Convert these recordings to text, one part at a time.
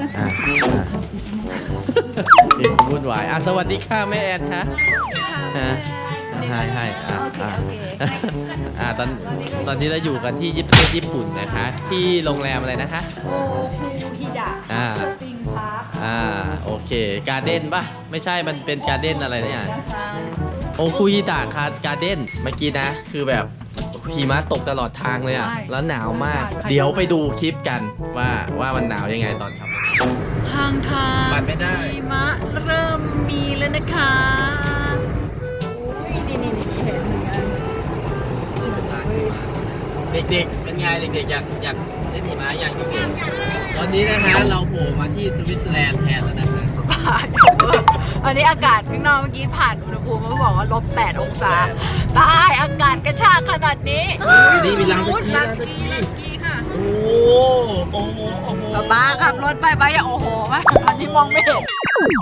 อะอะนี่วุ่นวายอะสวัสดีค่ะแม่แอนคะฮะให้ให้อะอะอะตอนตอนนี้เราอยู่กันที่ญี่ปุ่นญี่ปุ่นนะคะ ที่โรงแรมอะไรนะคะโอคูฮิดะอ่าสปริงพาร์คอ่าโอเค การ์เด้นปะไม่ใช่มันเป็นการ์เด้นอะไรเนี่ยนะคะโอคุยิตะคาการ์เด้นเมื่อกี้นะ คือแบบ หิมะตกตลอดทางเลยอะแล้วหนาวมากเดี๋ยวไปดูคลิปกันว่าว่ามันหนาวยังไงตอนขับทางทางปั่นไม่ได้ หิมะเริ่มมีแล้วนะคะอุ้ยนี่นี่นี่เห็นเหมือนกันเด็กๆ เป็นไงเด็กๆ อยากอยากเล่นหิมะอยากอยู่ตอนนี้นะคะเราโผล่มาที่สวิตเซอร์แลนด์แทนแล้วนะคะผ่านอั นนี้อากาศข้างนอกเมื่อกี้ผ่านอุณหภูมิเขาบอกว่าลบ8องศาตายอากาศกระชากขนาดนี้นี่มีลานสอุ๊ยกีลาลานนสสกีกีลานสกีค่ะโอ้โอ้โหโอ้โหป๊าป๊าขับรถไปไปอย่าโอ้โหไหมอันนี้มองไม่เห็น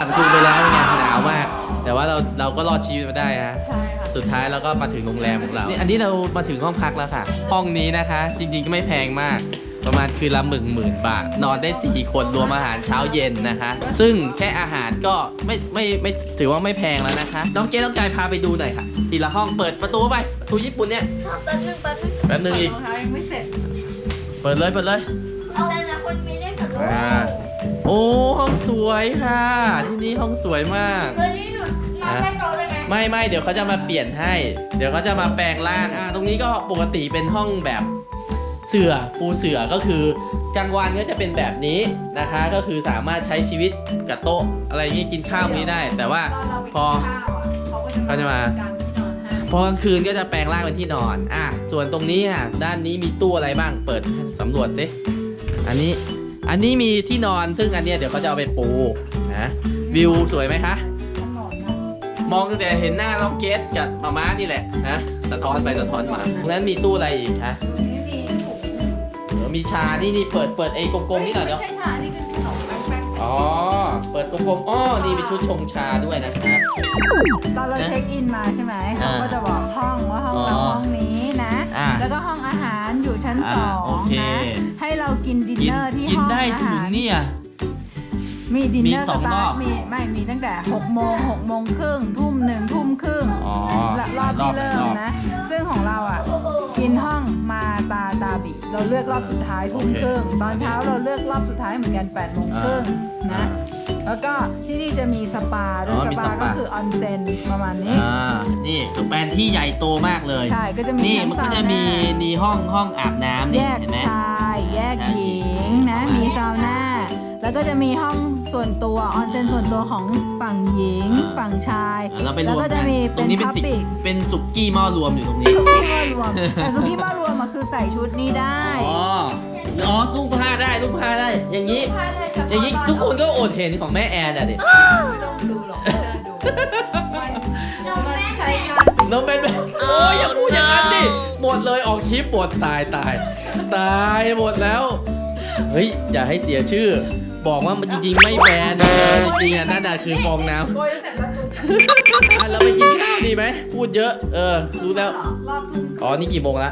ผ่านคุณไปแล้วไงหนาวมาก แต่ว่าเราเราก็รอดชีวิตมาได้ฮะใช่ค่ะสุดท้ายเราก็มาถึงโรงแรมของเรานี่อันนี้เรามาถึงห้องพักแล้วค่ะ ห้องนี้นะคะ จริงๆก็ไม่แพงมาก ประมาณคืนละหมื่นหมื่นบาท นอนได้ 4 คนรวมอาหารเช้าเย็นนะคะ ซึ่งแค่อาหารก็ไม่ไม่ไม่ถือว่าไม่แพงแล้วนะคะ น้องเจ๊ต้องกายพาไปดูหน่อยค่ะ ทีละห้องเปิดประตูไปประตูญี่ปุ่นเนี่ย แป๊บนึงแป๊บนึงแป๊บนึงอีก รองเท้ายังไม่เสร็จเปิดเลยเปิดเลย เอาแต่ละคนมีเลขกับรถอ่า โอ้ห้องสวยค่ะ ที่นี่ห้องสวยมากตัวนี้หนูนอนแค่โต๊ะได้ไหมไม่ไม่เดี๋ยวเขาจะมาเปลี่ยนให้ เดี๋ยวเขาจะมาแปลงร่างอ่าตรงนี้ก็ปกติเป็นห้องแบบ เสือปูเสือก็คือกลางวันก็จะเป็นแบบนี้นะคะ ก็คือสามารถใช้ชีวิตกับโต๊ะอะไรอย่างงี้กินข้าวนี้ได้ แต่ว่าตอนเราไปพอกินข้าวอะเขาก็เขาจะมาการที่นอนให้พอกลางคืนก็จะแปลงร่างเป็นที่นอน อะ ส่วนตรงนี้อะ ด้านนี้มีตู้อะไรบ้าง เปิดสำรวจสิ อันนี้ อันนี้มีที่นอน ซึ่งอันเนี้ยเดี๋ยวเขาจะเอาไปปูนะ วิวสวยไหมคะถนนนะมองตั้งแต่เห็นหน้าน้องเกดกับมาม่านี่แหละนะ สะท้อนไปสะท้อนมาตรงนั้นมีตู้อะไรอีกคะ มีชา นี่นี่เปิดเปิดไอ้กลมๆนี่หน่อยเนาะไม่ใช่ค่ะนี่คือขนมแป้งๆอ๋อ เปิดกลมๆอ้อนี่มีชุดชงชาด้วยนะคะตอนเราเช็คอินมาใช่ไหมอ่าเขาก็จะบอกห้องว่าห้องเราอ๋อห้องนี้นะ อ่าแล้วก็ห้องอาหารอยู่ชั้นอ่าสองโอเค นะ ให้เรากินดินกิเนอร์ที่กิห้องได้อาถึหางรเนี่ย มีดินมีเนอร์สสองรตาอร์บทมีไม่มีตั้งแต่6โมง6โมงครึ่งทุ่มหนึ่งทุ่มครึ่งอ๋อและรอบที่เริ่มนะ ซึ่งของเราอะกินห้องมาตาตาบิ เราเลือกรอบสุดท้ายทุ่มโอเคครึ่งตอนเช้าเราเลือกรอบสุดท้ายเหมือนกัน8ปดโมงครึ่งอ่านะ แล้วก็ที่นี่จะมีสปาด้วยอ๋อสมีปาสปา ก็คือออนเซ็นประมาณนี้ อ่านี่คือแปลนที่ใหญ่โตมากเลย ใช่ก็จะมีนี่ทั้งมันก็ซาวจะมีน่ามีห้องห้องอาบน้ำแยนี่กเห็นไหม ชาย แยกหญิงนะใช่มีซาวน่าแล้วก็จะมีห้อง ส่วนตัวออนเซ็นส่วนตัวของฝั่งหญิง อ่า ฝั่งชาย อ่าเราไปรแล้ววมก็กัจะนมีตรงนี้เป็นพับสิบิกเป็นสุกี้หม้อรวมอยู่ตรงนี้สุกี้หม้อรวมแต่สุกี้หม้อรวมอะคือใส่ชุดนี้ได้อ๋อ อ๋อนุ่งผ้าได้นุ่งผ้าได้ อย่างนี้ผ้าได้เฉพาะอย่างนี้ ทุกคนก็อดเห็นของแม่แอนอะดิไม่ต้องดูหรอกไม่ต้องดูมันนมมันแม่ใช้แม่งานน้องเป็นแบบโอ้ยอย่าพูดอย่างนั้นดิ หมดเลยออกคลิปหมดตายตาย ตายหมดแล้ว เฮ้ย อย่าให้เสียชื่อ บอกว่ามันจริงๆไม่แบนเออจริงๆอะนั่นน่ะคือฟองน้ำโกยตั้งแต่ประตูอะเราไปกินข้าวดีไหมพูดเยอะ เออ รู้แล้ว รอบทุ่มอ๋อ นี่กี่โมงละ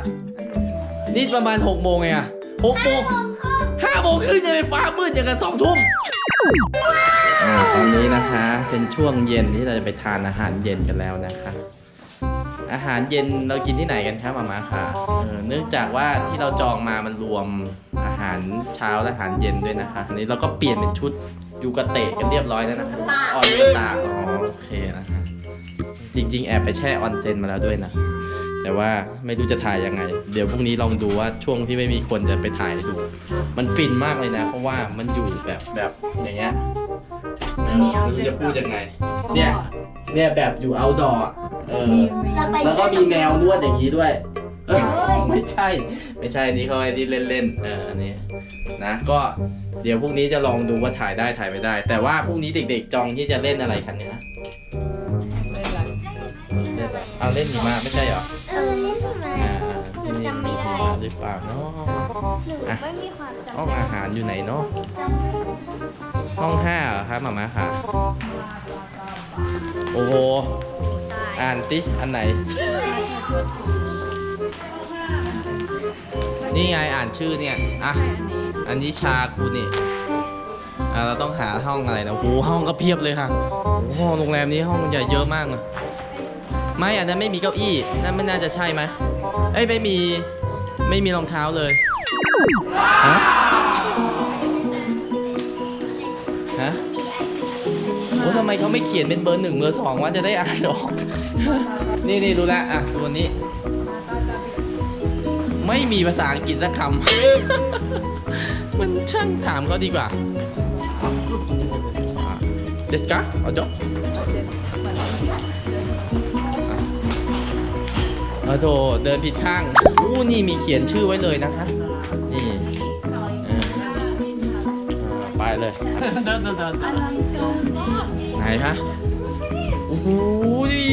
นี่ประมาณ6โมงไงอะ6โมงห้าโมงครึ่งจะไปฟ้ามืดอย่างกันสองทุ่มตอนนี้นะคะ เป็นช่วงเย็นที่เราจะไปทานอาหารเย็นกันแล้วนะคะ อาหารเย็นเรากินที่ไหนกันคะมาม่าค่ะเออเนื่องจากว่าที่เราจองมามันรวมอาหารเช้าและอาหารเย็นด้วยนะคะอันนี้เราก็เปลี่ยนเป็นชุดยูกะเตะกันเรียบร้อยแล้วนะคะออนยูกะตาอ๋อโอเคนะคะจริง ๆ แอบไปแช่ออนเซนมาแล้วด้วยนะ แต่ว่าไม่รู้จะถ่ายยังไง เดี๋ยวพรุ่งนี้ลองดูว่าช่วงที่ไม่มีคนจะไปถ่ายให้ดู มันฟินมากเลยนะ เพราะว่ามันอยู่แบบแบบอย่างเงี้ยเออไม่รู้จะพูดยังไง เนี่ย เนี่ยแบบอยู่ outdoor อะเออมีมีเราไปแล้วก็มีแมวนวดอย่างนี้ด้วยเออไม่ใช่ ไม่ใช่นี่เขาไอ้ที่เล่นๆเอออันนี้นะก็เดี๋ยวพรุ่งนี้จะลองดูว่าถ่ายได้ถ่ายไม่ได้ แต่ว่าพรุ่งนี้เด็กๆจองที่จะเล่นอะไรกันเนี่ยนะเล่นอะไรเล่นอะไรเอาเล่นหิมะไม่ใช่เหรอเออนี่ใช่ไหมอ่าหนูจำไม่ได้หรือเปล่าเนาะหนูไม่มีความจำห้องได้อาหารอยู่ไหนเนาะจำไม่ได้ห้องห้าเหรอครับหมาม่าค่ะ โอ้โหอ่านสิ อันไหน นี่ไงอ่านชื่อเนี่ย อะใช่อันนี้อันนี้ชากูนี่เอเราต้องหาห้องอะไรนะโอ้โหห้องก็เพียบเลยค่ะโอ้โหโรงแรมนี้ห้องใหญ่เยอะมากอะไม่อันนั้นไม่มีเก้าอี้ นั่นไม่น่าจะใช่ไหมเอ้ยไม่มี ไม่มีรองเท้าเลย ฮะ โอ้ทำไมเขาไม่เขียนเป็นเบอร์หนึ่งเบอร์สองว่าจะได้อ่านออก นี่นี่รู้แล้วอะตัวนี้ ไม่มีภาษาอังกฤษสักคำ มันช่างถามเขาดีกว่าเดสกาเอาจบเอาโถเดินผิดข้างอู้นี่มีเขียนชื่อไว้เลยนะคะ เลยไหนคะโอ้โหดิ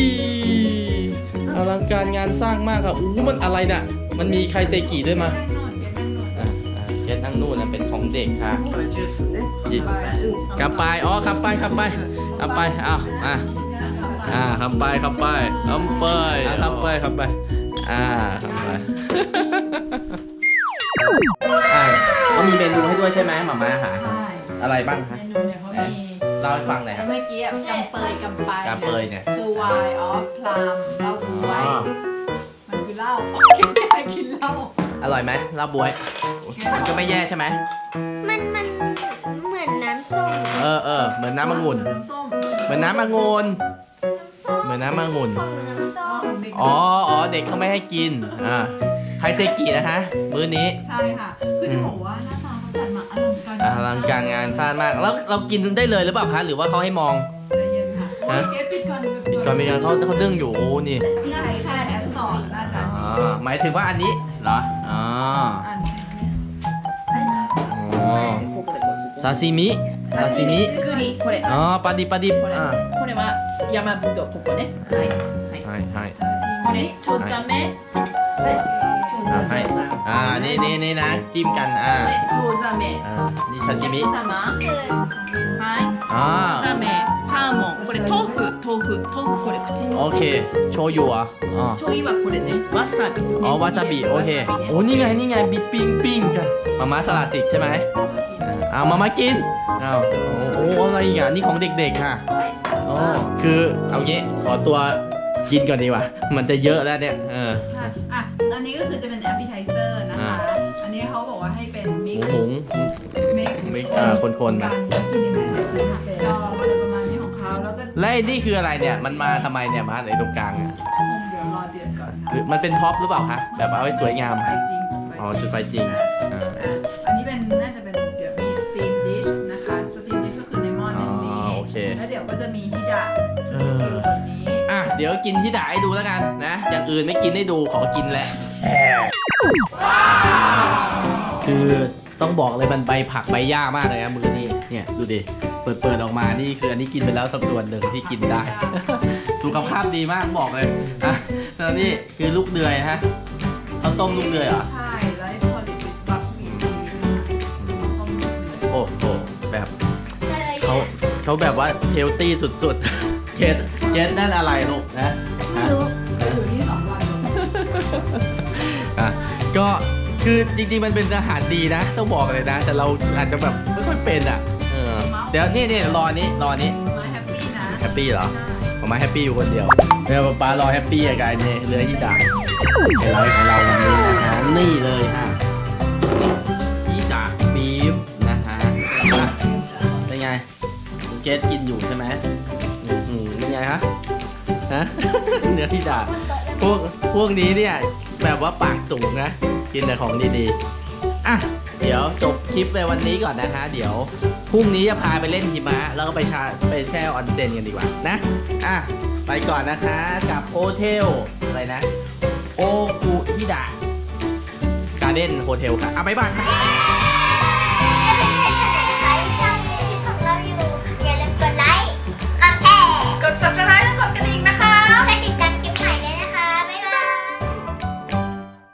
อลังการงานสร้างมากครับอู้มันอะไรน่ะ มันมีไครเซกิด้วยมาอะอะเกตนั่งนู่นนะเป็นของเด็กค่ะจิกลับไปอ๋อขับไปขับไปขับไปอ้าวอะอ่าขับไปขับไปขับไปอะขับไปขับไปอ่าขับไปอะก็มีเมนูให้ด้วยใช่ไหมหม่าม่าหา อะไรบ้างคะเมนูเนี่ยเขามีเล่าให้ฟังหน่อยครับเมื่อกี้อะกำเปยกำไปกาเปยเนี่ยคือวายออฟพลามเหล้าบวยอ๋อมันคือเหล้ากินแค่กินเหล้าอร่อยไหมลาบวย มันก็ไม่แย่ใช่ไหมมันมันเหมือนน้ำส้มเออเออเหมือนน้ำองุ่นน้ำส้มเหมือนน้ำองุ่นส้มเหมือนน้ำองุ่นของน้ำส้มอ๋ออ๋อเด็กเขาไม่ให้กินอ่าไคเซกินะคะ มื้อนี้ ใช่ค่ะ คือจะบอกว่าหน้าตาเขา จัดมาอลังการอลังการงานสร้างมาก แล้วเรากินได้เลยหรือเปล่าคะ หรือว่าเขาให้มอง ใจเย็นค่ะโอ้ยเกสปิดก่อน ปิดก่อนมีการเขาเขานึ่งอยู่ โอ้ นี่ ที่ใครค่าแอสซอร์น่าจะ อ๋อ หมายถึงว่าอันนี้เหรอ อ๋อ อัน อ๋อ ซาซิมิ ซาซิมิ 作りこれ อ๋อปลาดิบปลาดิบ これ อ่า これは山ぶどうここねはいはい ใช่ใช่ これちょんちゃんめはいちょんち อ่า ゃん ให้ めさん อ่า นี่นี่นี่นะ จิ้มกัน อ่า これちょうざめ อ่า นี่ชาชิมิ お客様 คือ はい อ่า ちょうざめサーモンこれ豆腐豆腐豆腐これ口に โอเค โชยุเหรออ๋อ 醤油はこれねわさびね อ๋อ วาซาบิ โอเค わさびね โอ้ นี่ไง นี่ไงมีปิ้งปิ้งกันมาม่าสลัดติกใช่ไหมเอามามากินเอาโอ้โหอะไรอีกอ่ะ นี่ของเด็กๆค่ะอ๋อคือเอางี้ ขอตัว กินก่อนดีกว่า มันจะเยอะแล้วเนี่ย เออ ใช่อะอันนี้ก็คือจะเป็นแอปเปิลไทเซอร์นะคะอันนี้เขาบอกว่าให้เป็นมิหกมูซ์หมูมิกซ์มิกซ์อ่าคนๆกัมานกินยังไงคือหักเป็นซองอะไรประมาณนี้ของเขาแล้วก็และไอ้นี่คืออะไรเนี่ย มันมาทำไมเนี่ย มาในตรงกลางอะเดี๋ยวรอเดือนก่อนนะหรือมันเป็นพ็อปหรือเปล่าคะ แบบเอาให้สวยงาม ไฟจริงไฟอ๋อจุดไฟจริง อ่า อะอันนี้เป็นน่าจะเป็นเดี๋ยวมีสตรีมดิชนะคะสตรีมดิชก็คือในหม้ออ๋อนี้ โอเค แล้วเดี๋ยวก็จะมีฮิดะ เดี๋ยวกินที่ด่าให้ดูแล้วกันนะ อย่างอื่นไม่กินให้ดูขอกินแหละ คือต้องบอกเลยมันใบผักใบหญ้ามากเลยนะมือนี่เนี่ยดูดิ เปิดเปิดออกมา นี่คืออันนี้กินไปแล้วสักส่วนหนึ่งที่กินได้ สุขภาพดีมากบอกเลยอะแล้วนี่คือลูกเดือยฮะข้าวต้มลูกเดือยเหรอ ใช่ แล้วไอ้พอลิติบักมีดีต้องโอ้โหแบบเลยเขาเขาแบบว่าเฮลตี้สุดๆ เคสเคสนั่นอะไรลูกนะไม่ฮะรู้อยู่ที่สองวันเลยอะก็คือจริงๆมันเป็นอาหารดีนะ ต้องบอกเลยนะ แต่เราอาจจะแบบไม่ค่อยเป็นอะเออเดี๋ยวนี่นี่รอนี้รอนี้มาแฮปปี้นะแฮปปี้เหรอผมมาแฮปปี้อยู่คนเดียวเดี๋ยวป๊ารอแฮปปี้อะกายเนี่ยเรือที่ด่าไฮไลท์ของเราวันนี้นะฮะนี่เลยฮะที่ด่าบีฟนะฮะอะเป็นไงคุณเกสกินอยู่ใช่ไหมอืมอืมเป็น ไงฮะฮะเนื้อที่ด่าพวกพวกนี้เนี่ยแบบว่าปากสูงนะกินแต่ของดีๆอะเดี๋ยวจบคลิปในวันนี้ก่อนนะคะ เดี๋ยวพรุ่งนี้จะพาไปเล่นหิมะ แล้วก็ไปชาไปแช่ออนเซ็นกันดีกว่านะอะไปก่อนนะคะกับโฮเทลอะไรนะ โอกุฮิดะการ์เด้นโฮเทลค่ะอะบ๊ายบายค่ะ